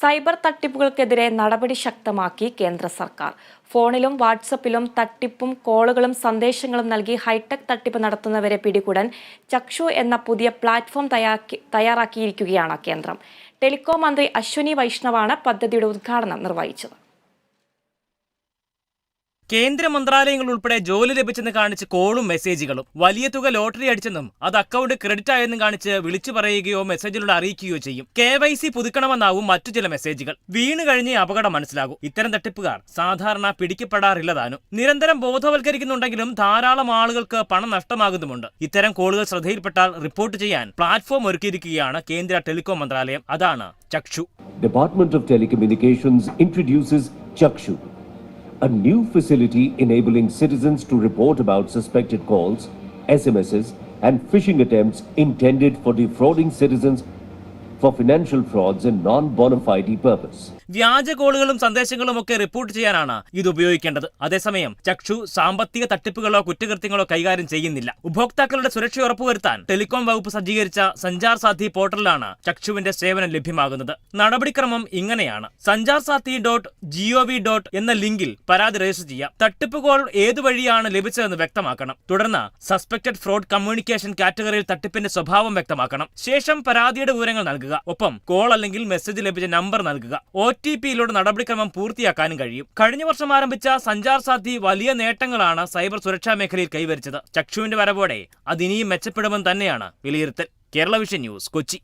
Cyber തട്ടിപ്പുകൾക്കെതിരെ നടപടി ശക്തമാക്കി കേന്ദ്ര സർക്കാർ. ഫോണിലും വാട്സപ്പിലും തട്ടിപ്പും കോളുകളും സന്ദേശങ്ങളും നൽകി ഹൈടെക് തട്ടിപ്പ് നടത്തുന്നവരെ പിടികൂടാൻ ചക്ഷു എന്ന പുതിയ പ്ലാറ്റ്ഫോം തയ്യാറാക്കിയിരിക്കുകയാണ് കേന്ദ്രം. ടെലികോം മന്ത്രി അശ്വനി വൈഷ്ണവാണ് പദ്ധതിയുടെ ഉദ്ഘാടനം നിർവഹിച്ചത്. കേന്ദ്ര മന്ത്രാലയങ്ങൾ ഉൾപ്പെടെ ജോലി ലഭിച്ചെന്ന് കാണിച്ച് കോളും മെസ്സേജുകളും. വലിയ തുക ലോട്ടറി അടിച്ചെന്നും അത് അക്കൗണ്ട് ക്രെഡിറ്റ് ആയെന്നും കാണിച്ച് വിളിച്ചു പറയുകയോ മെസ്സേജിലൂടെ അറിയിക്കുകയോ ചെയ്യും. കെ വൈ സി പുതുക്കണമെന്നാവും മറ്റു ചില മെസ്സേജുകൾ. വീണ് കഴിഞ്ഞ് അപകടം മനസ്സിലാകും. ഇത്തരം തട്ടിപ്പുകാർ സാധാരണ പിടിക്കപ്പെടാറില്ലതാനും നിരന്തരം ബോധവൽക്കരിക്കുന്നുണ്ടെങ്കിലും ധാരാളം ആളുകൾക്ക് പണം നഷ്ടമാകുന്നുമുണ്ട്. ഇത്തരം കോളുകൾ ശ്രദ്ധയിൽപ്പെട്ടാൽ റിപ്പോർട്ട് ചെയ്യാൻ പ്ലാറ്റ്ഫോം ഒരുക്കിയിരിക്കുകയാണ് കേന്ദ്ര ടെലികോം മന്ത്രാലയം. അതാണ് Chakshu. Department of Telecommunications introduces Chakshu, a new facility enabling citizens to report about suspected calls, SMSs, and phishing attempts intended for defrauding citizens for financial frauds in non-bona fide purpose. വ്യാജ കോളുകളും സന്ദേശങ്ങളും ഒക്കെ report ചെയ്യാനാണ് ഇത് ഉപയോഗിക്കേണ്ടത്. അതേസമയം ചക്ഷു സാമ്പത്തിക തട്ടിപ്പുകളോ കുറ്റകൃത്യങ്ങളോ കൈകാര്യം ചെയ്യുന്നില്ല. ഉപഭോക്താക്കളുടെ സുരക്ഷ ഉറപ്പുവരുത്താൻ ടെലികോം വകുപ്പ് സജ്ജീകരിച്ച സഞ്ചാർ സാധി പോർട്ടലിലാണ് ചക്ഷുവിന്റെ സേവനം ലഭ്യമാകുന്നത്. നടപടിക്രമം ഇങ്ങനെയാണ്. സഞ്ചാർ സാധി ഡോട്ട് ജിഒവി ഡോട്ട് എന്ന ലിങ്കിൽ പരാതി രജിസ്റ്റർ ചെയ്യാം. തട്ടിപ്പ് കോൾ ഏതു വഴിയാണ് ലഭിച്ചതെന്ന് വ്യക്തമാക്കണം. തുടർന്ന് സസ്പെക്ടഡ് ഫ്രോഡ് കമ്മ്യൂണിക്കേഷൻ കാറ്റഗറിയിൽ തട്ടിപ്പിന്റെ സ്വഭാവം വ്യക്തമാക്കണം. ശേഷം പരാതിയുടെ വിവരങ്ങൾ നൽകുക. ഒപ്പം കോൾ അല്ലെങ്കിൽ മെസ്സേജ് ലഭിച്ച നമ്പർ നൽകുക. ഒ ടി പിയിലൂടെ നടപടിക്രമം പൂർത്തിയാക്കാനും കഴിയും. കഴിഞ്ഞ വർഷം ആരംഭിച്ച സഞ്ചാർ സാധ്യ വലിയ നേട്ടങ്ങളാണ് സൈബർ സുരക്ഷാ മേഖലയിൽ കൈവരിച്ചത്. ചക്ഷുവിന്റെ വരവോടെ അത് ഇനിയും മെച്ചപ്പെടുമെന്ന് തന്നെയാണ് വിലയിരുത്തൽ. Kerala vision news Kochi.